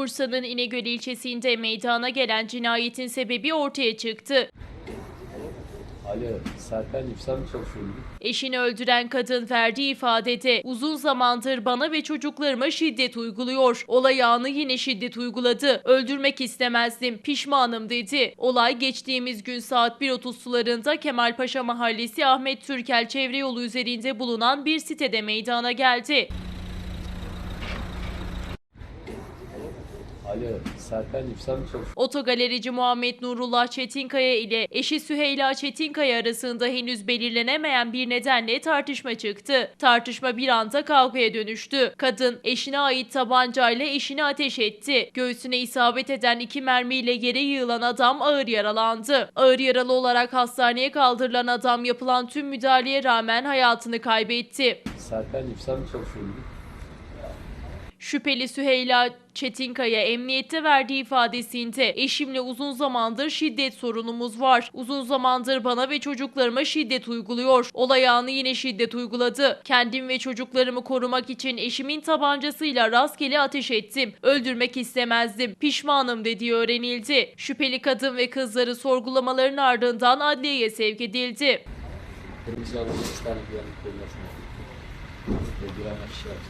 Bursa'nın İnegöl ilçesinde meydana gelen cinayetin sebebi ortaya çıktı. Alo, Serkan İpsam çalışıyorum. Eşini öldüren kadın verdiği ifadede uzun zamandır bana ve çocuklarıma şiddet uyguluyor. Olay anı yine şiddet uyguladı. Öldürmek istemezdim, pişmanım dedi. Olay geçtiğimiz gün saat 1.30 sularında Kemalpaşa Mahallesi Ahmet Türkel çevre yolu üzerinde bulunan bir sitede meydana geldi. Alo. Otogalerici Muhammed Nurullah Çetinkaya ile eşi Süheyla Çetinkaya arasında henüz belirlenemeyen bir nedenle tartışma çıktı. Tartışma bir anda kavgaya dönüştü. Kadın eşine ait tabancayla eşini ateş etti. Göğsüne isabet eden iki mermiyle yere yığılan adam ağır yaralandı. Ağır yaralı olarak hastaneye kaldırılan adam yapılan tüm müdahaleye rağmen hayatını kaybetti. Serkan İpsam çalışıyorum. Şüpheli Süheyla Çetinkaya emniyette verdiği ifadesinde eşimle uzun zamandır şiddet sorunumuz var. Uzun zamandır bana ve çocuklarıma şiddet uyguluyor. Olay anı yine şiddet uyguladı. Kendim ve çocuklarımı korumak için eşimin tabancasıyla rastgele ateş ettim. Öldürmek istemezdim. Pişmanım dediği öğrenildi. Şüpheli kadın ve kızları sorgulamaların ardından adliyeye sevk edildi. для дивана счастья.